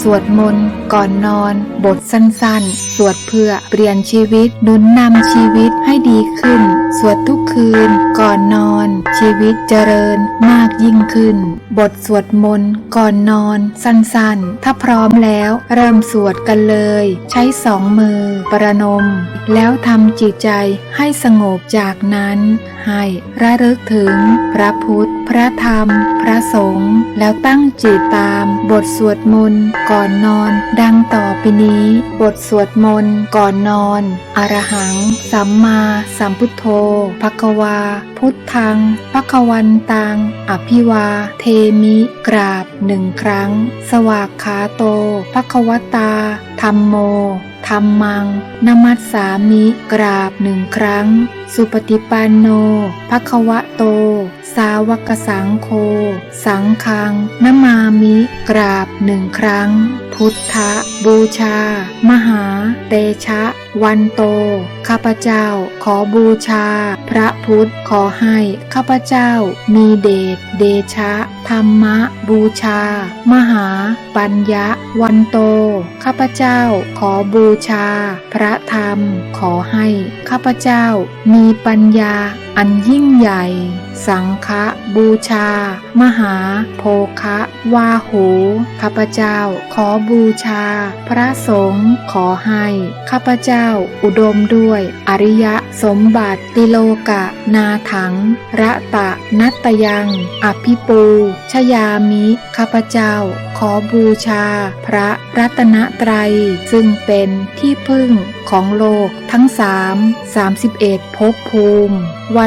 สวดมนต์ ก่อนนอน บทสั้นๆ สวดเพื่อเปลี่ยนชีวิตหนุนนำชีวิตให้ดีขึ้น สวดทุกคืน ก่อนนอน ชีวิตเจริญมากยิ่งขึ้น บทสวดมนต์ก่อนนอน สั้นๆ ถ้าพร้อมแล้วเริ่มสวดกันเลย ใช้สองมือ ประนม แล้วทำจิตใจให้สงบจากนั้น ให้ระลึกถึงพระพุทธ พระธรรม พระสงฆ์แล้วตั้งจิตตามบทสวดมนต์ก่อนนอน ดังต่อไปนี้ บทสวดมนต์ก่อนนอน อรหัง สัมมาสัมพุทโธภควา พุทธังภควันตัง อภิวา เทมิ กราบหนึ่งครั้ง สวากขาโตภควตา ธรรมโม ธรรมัง นมัสสามิ กราบหนึ่งครั้ง สุปฏิปันโนภควะโต สาวกสังโฆสังฆังนมามิ กราบหนึ่งครั้ง พุทธบูชา มหา เตชะ วันโต ข้าพเจ้าขอบูชา พระพุทธขอให้ ข้าพเจ้ามีเดชเดชะ ธรรมะ บูชา มหา ปัญญะ วันโต ข้าพเจ้าขอบูชา พระธรรม ขอให้ ข้าพเจ้ามีปัญญาอันยิ่งใหญ่ สังฆบูชา มหาโภคะวาโหข้าพเจ้า ขอบูชา พระสงฆ์ขอให้ข้าพเจ้า อุดมด้วย อริยสมบัติติโลกะ นาถัง ระตะนัตตยัง อภิปูชยามิข้าพเจ้า ขอบูชา พระรัตนตรัย ซึ่งเป็นที่พึ่งของโลกทั้งสามสามสิบเอ็ดภพภูมิ วั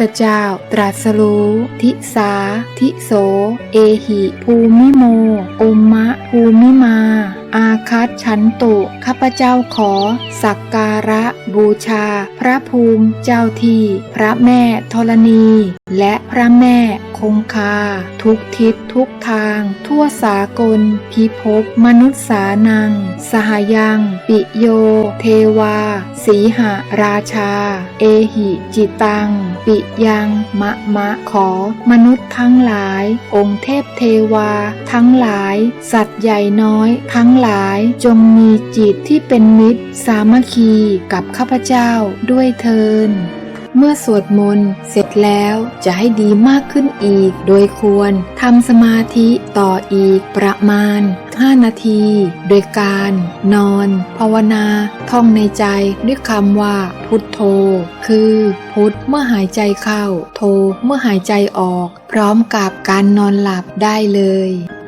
เจ้า ตรัสรู้ทิสา ทิโส เอหิ ภูมิโม อุมมะ ภูมิมา คัตฉันตุ ข้าพเจ้าขอ สักการะ บูชา พระภูมิ เจ้าที่ พระแม่ธรณี และพระแม่คงคา ทุกทิศทุกทาง ทั่วสากล พิภพมนุษย์สานัง สหยัง ปิโย เทวา สีหาราชา เอหิจิตัง ปิยังมะมะขอ มนุษย์ทั้งหลาย องค์เทพเทวา ทั้งหลาย สัตว์ใหญ่น้อย ทั้งหลายจงมีจิตที่เป็นมิตร สามัคคีกับข้าพเจ้าด้วยเทินเมื่อสวดมนต์เสร็จแล้วจะให้ดีมากขึ้นอีก โดยควรทำสมาธิต่ออีกประมาณ 5 นาที โดยการ นอน ภาวนา ท่องในใจด้วยคำว่า พุทโธ คือ พุทเมื่อหายใจเข้า โธเมื่อหายใจออก พร้อมกับการนอนหลับได้เลย